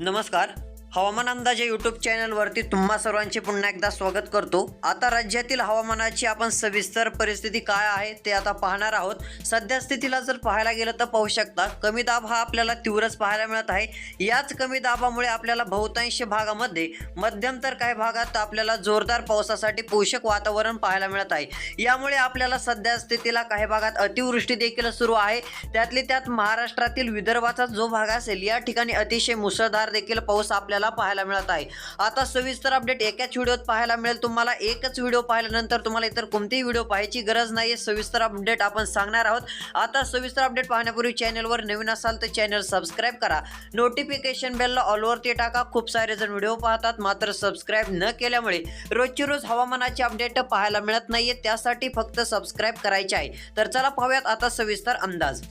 नमस्कार. हवामान अंदाज या यूट्यूब चॅनलवरती तुम्हा सर्वांचे पुन्हा एकदा स्वागत करतो. आता राज्यातील हवामानाची आपण सविस्तर परिस्थिती काय आहे ते आता पाहणार आहोत. सध्या स्थितीला जर पाहायला गेलं तर पाहू शकता कमी दाब हा आपल्याला तीव्रच पाहायला मिळत आहे. याच कमी दाबामुळे आपल्याला बहुतांश भागामध्ये मध्यम तर काही भागात आपल्याला जोरदार पावसासाठी पोषक वातावरण पाहायला मिळत आहे. यामुळे आपल्याला सध्या स्थितीला काही भागात अतिवृष्टी देखील सुरू आहे. त्यातली त्यात महाराष्ट्रातील विदर्भाचा जो भाग असेल या ठिकाणी अतिशय मुसळधार देखील पाऊस आपल्याला पाहायला मिळत आहे. आता सविस्तर अपडेट एकाच व्हिडिओत पाहायला मिळेल. तुम्हाला एकच व्हिडिओ पाहिल्यानंतर तुम्हाला इतर कोणतेही व्हिडिओ पाहायची गरज नाही सविस्तर अपडेट आपण सांगणार आहोत. आता सविस्तर अपडेट पाहण्यापूर्वी चॅनलवर नवीन असाल तर चॅनल सबस्क्राईब करा. नोटिफिकेशन बेलला ऑलवरती टाका. खूप सारे जण व्हिडिओ पाहतात. मात्र सबस्क्राईब न केल्यामुळे रोजची रोज हवामानाचे अपडेट पाहायला मिळत नाहीये. त्यासाठी फक्त सबस्क्राईब करायचे आहे. तर चला पाहूयात आता सविस्तर अंदाज.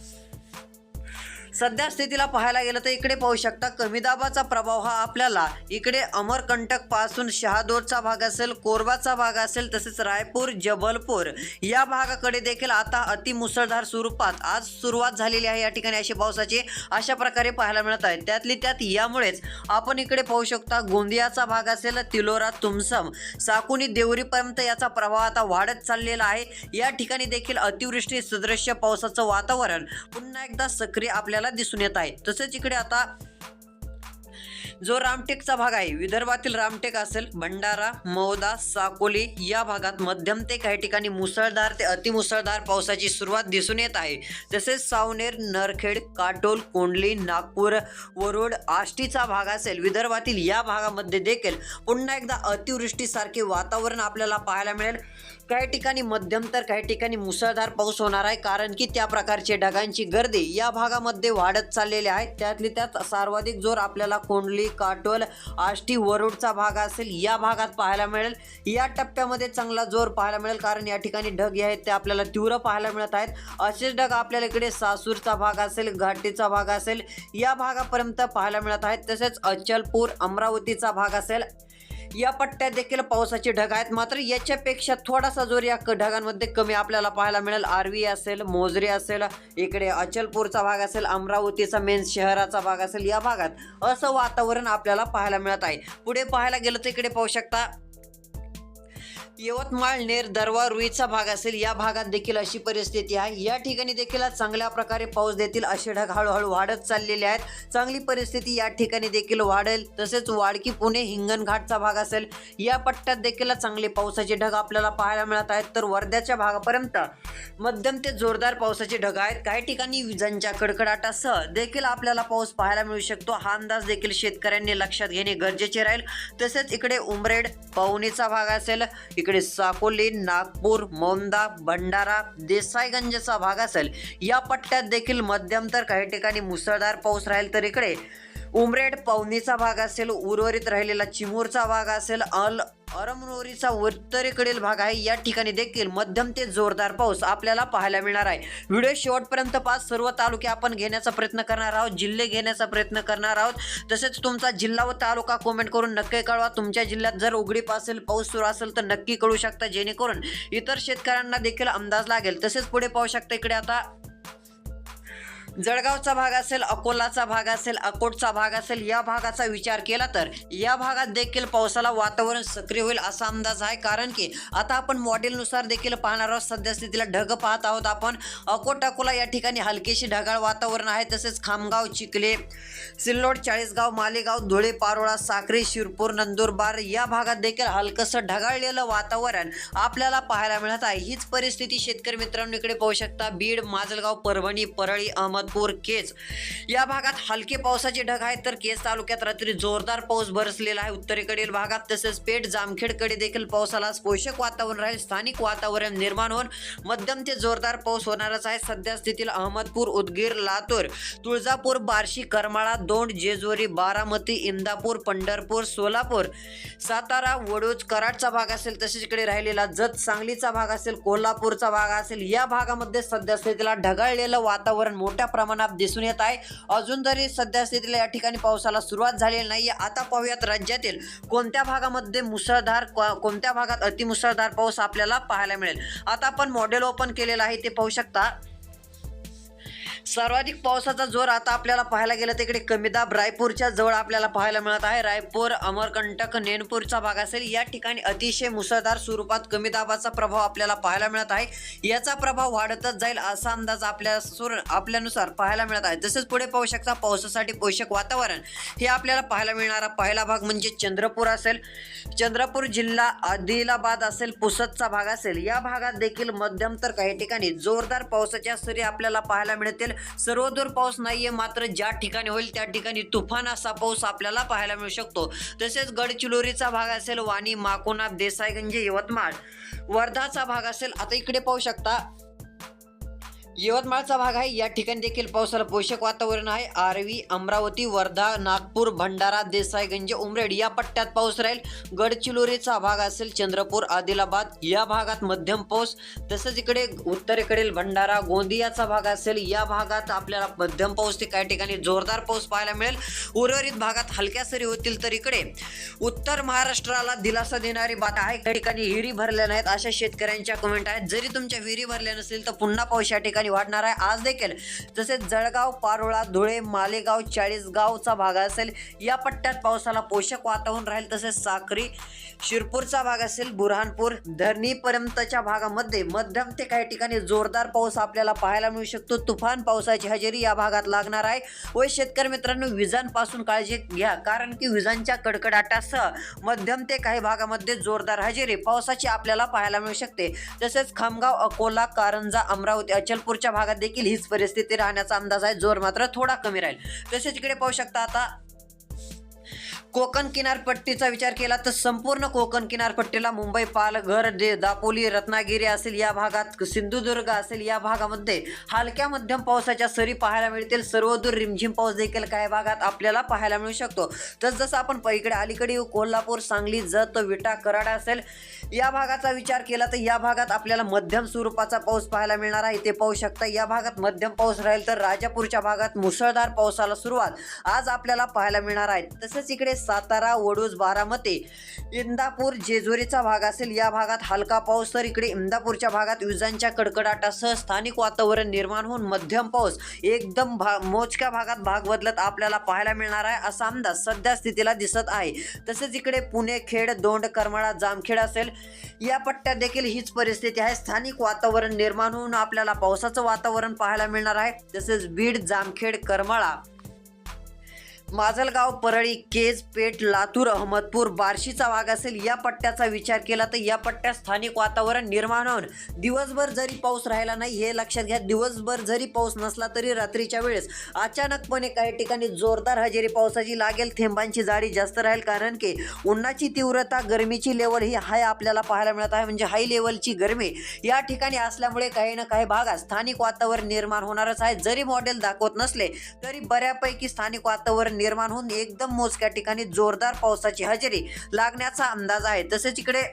सध्या स्थितीला पाहायला गेलं तर इकडे पाहू शकता कमी दाबाचा प्रभाव हा आपल्याला इकडे अमरकंटकपासून शहादोरचा भाग असेल कोरबाचा भाग असेल तसेच रायपूर जबलपूर या भागाकडे देखील आता अतिमुसळधार स्वरूपात आज सुरुवात झालेली आहे या ठिकाणी अशी पावसाची अशा प्रकारे पाहायला मिळत आहे. त्यातली त्यात यामुळेच आपण इकडे पाहू शकता गोंदियाचा भाग असेल तिलोरा तुमसम साकुनी देवरीपर्यंत याचा प्रभाव आता वाढत चाललेला आहे. या ठिकाणी देखील अतिवृष्टी सदृश्य पावसाचं वातावरण पुन्हा एकदा सक्रिय आपल्याला दिसून येत आहे. तसेच इकडे आता जो रामटेकचा भाग आहे विदर्भातील रामटेक असेल भंडारा मौदा साकोली या भागात मध्यम ते काही ठिकाणी मुसळधार ते अतिमुसळधार पावसाची सुरुवात दिसून येत आहे. तसेच सावनेर नरखेड काटोल कोंडली नागपूर वरुड आष्टीचा भाग असेल विदर्भातील या भागामध्ये देखील पुन्हा एकदा अतिवृष्टीसारखे वातावरण आपल्याला पाहायला मिळेल. काही ठिकाणी मध्यम तर काही ठिकाणी मुसळधार पाऊस होणार आहे कारण की त्या प्रकारचे ढगांची गर्दी या भागामध्ये वाढत चाललेली आहे. त्यातली त्यात सर्वाधिक जोर आपल्याला कोंडली काटोल. आष्टी वरुडचा भाग असेल या भागात पाहायला मिळेल. या टप्प्यामध्ये चांगला जोर पाहायला मिळेल कारण या ठिकाणी ढग जे आहेत ते आपल्याला तीव्र पाहायला मिळत आहेत. असेच ढग आपल्याला इकडे सासूरचा भाग असेल घाटीचा भाग असेल या भागापर्यंत पाहायला मिळत आहेत. तसेच अचलपूर अमरावतीचा भाग असेल या पट्ट्यात देखील पावसाचे ढग आहेत. मात्र याच्यापेक्षा थोडासा जोर या ढगांमध्ये कमी आपल्याला पाहायला मिळेल. आर्वी असेल मोजरी असेल इकडे अचलपूरचा भाग असेल अमरावतीचा मेन शहराचा भाग असेल या भागात असं वातावरण आपल्याला पाहायला मिळत आहे. पुढे पाहायला गेलं तर इकडे पाहू शकता यवतमाळ नेर दरवा रुईचा भाग असेल या भागात देखील अशी परिस्थिती आहे. या ठिकाणी देखील आज चांगल्या प्रकारे पाऊस देतील असे ढग हळूहळू वाढत चाललेले आहेत. चांगली परिस्थिती या ठिकाणी देखील वाढेल. तसेच वाडकी पुणे हिंगणघाटचा भाग असेल या पट्ट्यात देखील चांगले पावसाचे ढग आपल्याला पाहायला मिळत आहेत. तर वर्ध्याच्या भागापर्यंत मध्यम ते जोरदार पावसाचे ढग आहेत. काही ठिकाणी विजांच्या कडकडाटासह देखील आपल्याला पाऊस पाहायला मिळू शकतो. हा अंदाज देखील शेतकऱ्यांनी लक्षात घेणे गरजेचे राहील. तसेच इकडे उमरेड पवनीचा भाग असेल इकडे साकोली नागपूर मोंदा भंडारा देसाईगंजचा भाग असेल. या पट्ट्यात देखील मध्यम तर काही ठिकाणी मुसळधार पाऊस राहील तर इकडे उमरेड पवनीचा भाग असेल उर्वरित राहिलेला चिमूरचा भाग असेल अल अरमनोरीचा उत्तरेकडील भाग आहे. या ठिकाणी देखील मध्यम ते जोरदार पाऊस आपल्याला पाहायला मिळणार आहे. व्हिडिओ शेवटपर्यंत पाच सर्व तालुके आपण घेण्याचा प्रयत्न करणार आहोत. जिल्हे घेण्याचा प्रयत्न करणार आहोत. तसेच तुमचा जिल्हा व तालुका कमेंट करून नक्की कळवा. तुमच्या जिल्ह्यात जर उघडीप असेल पाऊस सुरू असेल तर नक्की कळू शकता. जेणेकरून इतर शेतकऱ्यांना देखील अंदाज लागेल. तसेच पुढे पाहू शकता इकडे आता जळगावचा भाग असेल अकोलाचा भाग असेल अकोटचा भाग असेल या भागाचा विचार केला तर या भागात देखील पावसाला वातावरण सक्रिय होईल असा अंदाज आहे. कारण की आता आपण मॉडेलनुसार देखील पाहणार आहोत. सद्यस्थितीला ढग पाहत आहोत आपण. अकोट अकोला या ठिकाणी हलकेशी ढगाळ वातावरण आहे. तसेच खामगाव चिखले सिल्लोड चाळीसगाव मालेगाव धुळे पारोळा साक्री शिरपूर नंदुरबार या भागात देखील हलकसं ढगाळलेलं वातावरण आपल्याला पाहायला मिळत आहे. हीच परिस्थिती शेतकरी मित्रांनो इकडे पाहू शकता. बीड माजलगाव परभणी परळी अहमद अहमदपूर केज या भागात हलके पावसाचे ढग आहेत तर केज तालुक्यात रात्री जोरदार पाऊस बरसलेला आहे. उत्तरेकडील भागात तसेच पेठ जामखेडकडे देखील पावसाला पोषक वातावरण राहील. स्थानिक वातावरण निर्माण होऊन मध्यम ते जोरदार पाऊस होणारच आहे. सध्या स्थितीला अहमदपूर उदगीर लातूर तुळजापूर बार्शी करमाळा दोंड जेजुरी बारामती इंदापूर पंढरपूर सोलापूर सातारा वडूज कराडचा भाग असेल तसेच इकडे राहिलेला जत सांगलीचा भाग असेल कोल्हापूरचा भाग असेल या भागामध्ये सध्या स्थितीला ढगाळलेलं वातावरण मोठ्या प्रमाणात दिसून येत आहे. अजून तरी सध्या स्थितीला या ठिकाणी पावसाला सुरुवात झालेली नाही आता पाहूयात राज्यातील कोणत्या भागामध्ये मुसळधार कोणत्या भागात अतिमुसळधार पाऊस आपल्याला पाहायला मिळेल. आता आपण मॉडेल ओपन केलेलं आहे ते पाहू शकता. सर्वाधिक पावसाचा जोर आता आपल्याला पाहायला गेलं तिकडे कमी दाब रायपूरच्या जवळ आपल्याला पाहायला मिळत आहे. रायपूर अमरकंटक नेनपूरचा भाग असेल. या ठिकाणी अतिशय मुसळधार स्वरूपात कमी दाबाचा प्रभाव आपल्याला पाहायला मिळत आहे. याचा प्रभाव वाढतच जाईल असा अंदाज आपल्या सुर आपल्यानुसार पाहायला मिळत आहे. तसेच पुढे पाहू शकता पावसासाठी पोषक वातावरण. हे आपल्याला पाहायला मिळणारा पहिला भाग म्हणजे चंद्रपूर असेल. चंद्रपूर जिल्हा आदिलाबाद असेल पुसदचा भाग असेल. या भागात देखील मध्यम तर काही ठिकाणी जोरदार पावसाच्या सरी आपल्याला पाहायला मिळतील. सर्वदूर पाऊस नाहीये मात्र ज्या ठिकाणी होईल त्या ठिकाणी तुफान असा पाऊस आपल्याला पाहायला मिळू शकतो. तसेच गडचिरोलीचा भाग असेल वाणी माकोना देसाईगंज यवतमाळ. वर्धाचा भाग असेल आता इकडे पाहू शकता. यवतमाळचा भाग आहे. या ठिकाणी देखील पावसाला पोषक वातावरण आहे. आरवी अमरावती वर्धा नागपूर भंडारा देसाईगंज उमरेड या पट्ट्यात पाऊस राहील. गडचिरोलीचा भाग असेल चंद्रपूर आदिलाबाद या भागात मध्यम पाऊस. तसंच इकडे उत्तरेकडील भंडारा गोंदियाचा भाग असेल या भागात आपल्याला मध्यम पाऊस ते काही ठिकाणी जोरदार पाऊस पाहायला मिळेल. उर्वरित भागात हलक्या सरी होतील तर इकडे उत्तर महाराष्ट्राला दिलासा देणारी बात आहे. काही ठिकाणी विहिरी भरल्या नाहीत अशा शेतकऱ्यांच्या कमेंट आहेत. जरी तुमच्या विहिरी भरल्या नसेल तर पुन्हा पाऊस या ठिकाणी वाढणार आहे. आज देखील तसेच जळगाव पारोळा धुळे मालेगाव चाळीसगावचा भाग असेल या पट्ट्यात पावसाला पोषक वातावरण राहील. तसेच साक्री शिरपूरचा भाग असेल बुरहानपूर धरणीपर्यंतच्या भागामध्ये मध्यम ते काही ठिकाणी जोरदार पाऊस आपल्याला पाहायला मिळू शकतो. तुफान पावसाची हजेरी या भागात लागणार आहे. व शेतकरी मित्रांनो विजांपासून काळजी घ्या. कारण की विजांच्या कडकडाटासह मध्यम ते काही भागामध्ये जोरदार हजेरी पावसाची आपल्याला पाहायला मिळू शकते. तसेच खामगाव अकोला कारंजा अमरावती अचलपूर नागपूरच्या भागात देखील हीच परिस्थिती राहण्याचा अंदाज आहे. जोर मात्र थोडा कमी राहील. तसेच इकडे पाहू शकता आता कोकण किनारपट्टीचा विचार केला तर संपूर्ण कोकण किनारपट्टीला मुंबई पालघर दे दापोली रत्नागिरी असेल या भागात सिंधुदुर्ग असेल या भागामध्ये हलक्या मध्यम पावसाच्या सरी पाहायला मिळतील. सर्वदूर रिमझिम पाऊस देखील काही भागात आपल्याला पाहायला मिळू शकतो. तर जसं आपण प- इकडे अलीकडे कोल्हापूर सांगली जत विटा कराड असेल या भागाचा विचार केला तर या भागात आपल्याला मध्यम स्वरूपाचा पाऊस पाहायला मिळणार आहे. ते पाहू शकता या भागात मध्यम पाऊस राहील तर राजापूरच्या भागात मुसळधार पावसाला सुरुवात आज आपल्याला पाहायला मिळणार आहे. तसेच इकडे सातारा वडूज बारामती इंदापूर जेजुरीचा भाग असेल. या भागात हलका पाऊस तर इकडे इंदापूरच्या भागात विजांच्या कडकडाटासह स्थानिक वातावरण निर्माण होऊन मध्यम पाऊस एकदम भा मोजक्या भागात भाग बदलत आपल्याला पाहायला मिळणार आहे असा अंदाज सध्या स्थितीला दिसत आहे. तसेच इकडे पुणे खेड दोंड करमाळा जामखेड असेल. या पट्ट्यात देखील हीच परिस्थिती आहे. स्थानिक वातावरण निर्माण होऊन आपल्याला पावसाचं वातावरण पाहायला मिळणार आहे. तसेच बीड जामखेड करमाळा माजलगाव परळी केज पेठ लातूर अहमदपूर बार्शीचा भाग असेल या पट्ट्याचा विचार केला तर या पट्ट्यात स्थानिक वातावरण निर्माण होऊन दिवसभर जरी पाऊस राहिला नाही हे लक्षात घ्या दिवसभर जरी पाऊस नसला तरी रात्रीच्या वेळेस अचानकपणे काही ठिकाणी जोरदार हजेरी पावसाची लागेल थेंबांची जाडी जास्त राहील कारण की उन्हाची तीव्रता गरमीची लेवल ही हाय आपल्याला पाहायला मिळत आहे. म्हणजे हाय लेवलची गरमी या ठिकाणी असल्यामुळे काही ना काही भागात स्थानिक वातावरण निर्माण होणारच आहे. जरी मॉडेल दाखवत नसले तरी बऱ्यापैकी स्थानिक वातावरण निर्माण होऊन एकदम मोजक्या ठिकाणी जोरदार पावसाची हजेरी लागण्याचा अंदाज आहे. तसेच इकडे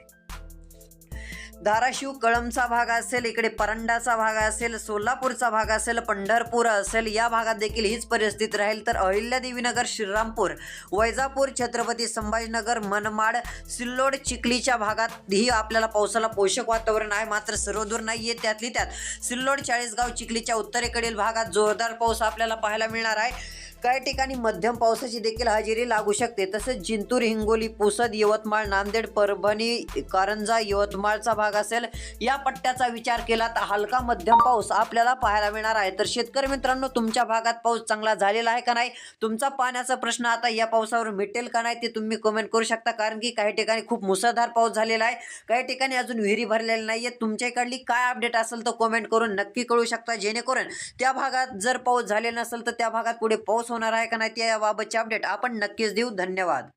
धाराशिव कळमचा भाग असेल इकडे परंडाचा भाग असेल सोलापूरचा भाग असेल पंढरपूर असेल या भागात देखील हीच परिस्थिती राहील. तर अहिल्यादेवीनगर श्रीरामपूर वैजापूर छत्रपती संभाजीनगर मनमाड सिल्लोड चिखलीच्या भागात ही आपल्याला पावसाला पोषक वातावरण आहे. मात्र सर्वदूर नाही आहे त्यातली त्यात सिल्लोड चाळीसगाव चिखलीच्या उत्तरेकडील भागात जोरदार पाऊस आपल्याला पाहायला मिळणार आहे. काही ठिकाणी मध्यम पावसाची देखील हजेरी लागू शकते. तसेच जिंतूर हिंगोली पुसद यवतमाळ नांदेड परभणी कारंजा यवतमाळचा भाग असेल या पट्ट्याचा विचार केला तर हलका मध्यम पाऊस आपल्याला पाहायला मिळणार आहे. तर शेतकरी मित्रांनो तुमच्या भागात पाऊस चांगला झालेला आहे का नाही? तुमचा पाण्याचा प्रश्न आता या पावसावर मिटेल का नाही ते तुम्ही कमेंट करू शकता. कारण की काही ठिकाणी खूप मुसळधार पाऊस झालेला आहे. काही ठिकाणी अजून विहिरी भरलेल्या नाही आहेत तुमच्या इकडली काय अपडेट असेल तर कमेंट करून नक्की कळू शकता. जेणेकरून त्या भागात जर पाऊस झालेला नसेल तर त्या भागात पुढे पाऊस होणार आहे का नाही त्याबाबतचे अपडेट आपण नक्कीच देऊ. धन्यवाद.